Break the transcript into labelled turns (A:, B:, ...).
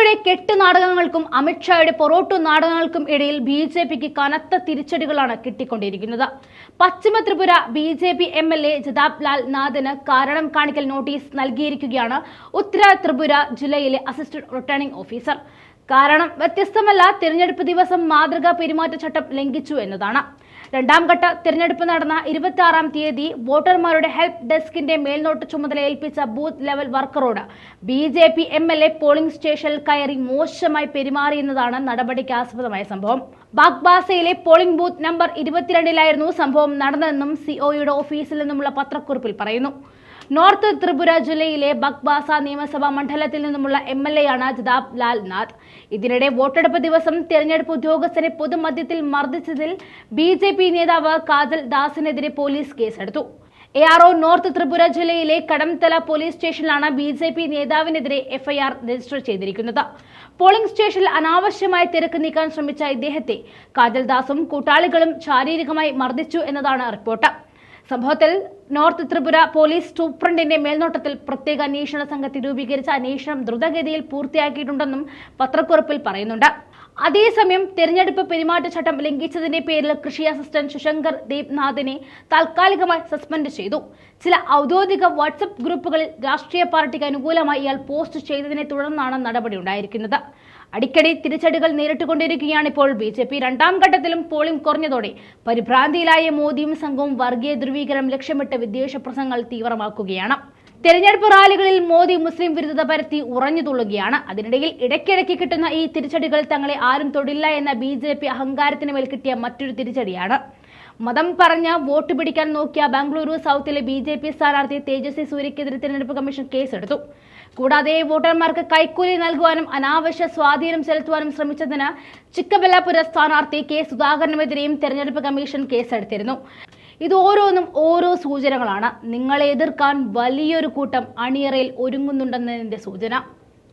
A: മോദിയുടെ കെട്ട് നാടകങ്ങൾക്കും അമിത്ഷായുടെ പൊറോട്ടു നാടകങ്ങൾക്കും ഇടയിൽ ബി ജെ പിക്ക് കനത്ത തിരിച്ചടികളാണ് കിട്ടിക്കൊണ്ടിരിക്കുന്നത്. പശ്ചിമ Tripura B J P M L A Jatab Lal നാഥിന് കാരണം കാണിക്കൽ നോട്ടീസ് നൽകിയിരിക്കുകയാണ് ഉത്തര ത്രിപുര ജില്ലയിലെ അസിസ്റ്റന്റ് റിട്ടേണിംഗ് ഓഫീസർ. കാരണം വ്യത്യസ്തമല്ല തിരഞ്ഞെടുപ്പ് ദിവസം മാതൃകാ പെരുമാറ്റച്ചട്ടം ലംഘിച്ചു എന്നതാണ്. രണ്ടാം ഘട്ട തിരഞ്ഞെടുപ്പ് നടന്ന ഇരുപത്തി ആറാം തീയതി വോട്ടർമാരുടെ ഹെൽപ്പ് ഡെസ്കിന്റെ മേൽനോട്ട ചുമതല ഏൽപ്പിച്ച booth level വർക്കറോട് B J P M L A polling സ്റ്റേഷനിൽ കയറി മോശമായി പെരുമാറിയെന്നതാണ് നടപടിക്ക് ആസ്പദമായ സംഭവം. ബാഗ്ബാസയിലെ പോളിംഗ് ബൂത്ത് നമ്പർ ഇരുപത്തിരണ്ടിലായിരുന്നു സംഭവം നടന്നതെന്നും സിഒയുടെ ഓഫീസിൽ നിന്നുമുള്ള പത്രക്കുറിപ്പിൽ പറയുന്നു. നോർത്ത് ത്രിപുര ജില്ലയിലെ ബക്ബാസ നിയമസഭാ മണ്ഡലത്തിൽ നിന്നുമുള്ള എം എൽ എ ആണ് ജതാബ് ലാൽ നാഥ് ഇതിനിടെ വോട്ടെടുപ്പ് ദിവസം തെരഞ്ഞെടുപ്പ് ഉദ്യോഗസ്ഥരെ പൊതുമധ്യത്തിൽ മർദ്ദിച്ചതിൽ ബി ജെ പി നേതാവ് കാജൽ ദാസിനെതിരെ പോലീസ് കേസെടുത്തു. A R O north Tripura ജില്ലയിലെ കടംതല പോലീസ് സ്റ്റേഷനിലാണ് ബി ജെ പി നേതാവിനെതിരെ എഫ്ഐആർ രജിസ്റ്റർ ചെയ്തിരിക്കുന്നത്. പോളിംഗ് സ്റ്റേഷനിൽ അനാവശ്യമായി തിരക്ക് നീക്കാൻ ശ്രമിച്ച ഇദ്ദേഹത്തെ കാജൽ ദാസും കൂട്ടാളികളും ശാരീരികമായി മർദ്ദിച്ചു എന്നതാണ് റിപ്പോർട്ട്. സംഭവത്തിൽ നോർത്ത് ത്രിപുര പോലീസ് സൂപ്രണ്ടിന്റെ മേൽനോട്ടത്തിൽ പ്രത്യേക അന്വേഷണ സംഘത്തെ രൂപീകരിച്ച അന്വേഷണം ദ്രുതഗതിയിൽ പൂർത്തിയാക്കിയിട്ടുണ്ടെന്നും പത്രക്കുറിപ്പിൽ പറയുന്നുണ്ട്. അതേസമയം തെരഞ്ഞെടുപ്പ് പെരുമാറ്റച്ചട്ടം ലംഘിച്ചതിന്റെ പേരിൽ കൃഷി അസിസ്റ്റന്റ് ശുശങ്കർ ദേബ്നാഥിനെ താൽക്കാലികമായി സസ്പെൻഡ് ചെയ്തു. ചില ഔദ്യോഗിക വാട്സപ്പ് ഗ്രൂപ്പുകളിൽ രാഷ്ട്രീയ പാർട്ടിക്ക് അനുകൂലമായി ഇയാൾ പോസ്റ്റ് ചെയ്തതിനെ തുടർന്നാണ് നടപടി ഉണ്ടായിരിക്കുന്നത്. അടിക്കടി തിരിച്ചടികൾ നേരിട്ടുകൊണ്ടിരിക്കുകയാണ് ഇപ്പോൾ ബി ജെ പി. രണ്ടാം ഘട്ടത്തിലും പോളിംഗ് കുറഞ്ഞതോടെ പരിഭ്രാന്തിയിലായ മോദിയും സംഘവും വർഗീയ ധ്രുവീകരണം ലക്ഷ്യമിട്ട് വിദ്വേഷ പ്രസംഗങ്ങൾ തീവ്രമാക്കുകയാണ്. തെരഞ്ഞെടുപ്പ് റാലികളിൽ മോദി മുസ്ലിം വിരുദ്ധത പരത്തി ഉറഞ്ഞു തുള്ളുകയാണ്. അതിനിടയിൽ ഇടയ്ക്കിടയ്ക്ക് കിട്ടുന്ന ഈ തിരിച്ചടികൾ തങ്ങളെ ആരും തൊടില്ല എന്ന ബി ജെ പി അഹങ്കാരത്തിന് മേൽ കിട്ടിയ മറ്റൊരു തിരിച്ചടിയാണ്. മതം പറഞ്ഞ വോട്ട് പിടിക്കാൻ നോക്കിയ ബാംഗ്ലൂരു സൗത്തിലെ ബി ജെ പി സ്ഥാനാർത്ഥി തേജസ്വി സൂര്യക്കെതിരെ തിരഞ്ഞെടുപ്പ് കമ്മീഷൻ കേസെടുത്തു. കൂടാതെ വോട്ടർമാർക്ക് കൈക്കൂലി നൽകുവാനും അനാവശ്യ സ്വാധീനം ചെലുത്തുവാനും ശ്രമിച്ചതിന് ചിക്കബെല്ലാപുര സ്ഥാനാർത്ഥി കെ സുധാകരനുമെതിരെയും തെരഞ്ഞെടുപ്പ് കമ്മീഷൻ കേസെടുത്തിരുന്നു. ഇത് ഓരോന്നും ഓരോ സൂചനകളാണ്. നിങ്ങളെ എതിർക്കാൻ വലിയൊരു കൂട്ടം അണിയറയിൽ ഒരുങ്ങുന്നുണ്ടെന്നതിന്റെ സൂചന.